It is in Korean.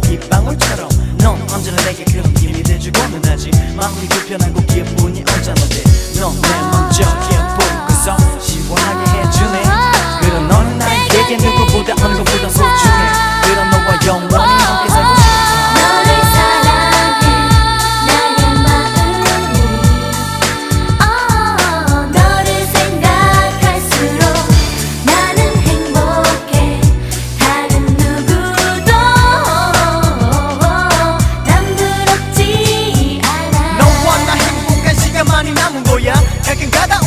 빗방울처럼. 넌 언제나 내게 그런 힘이 돼주고는 하지. 마음이 불편하고 기분 checking that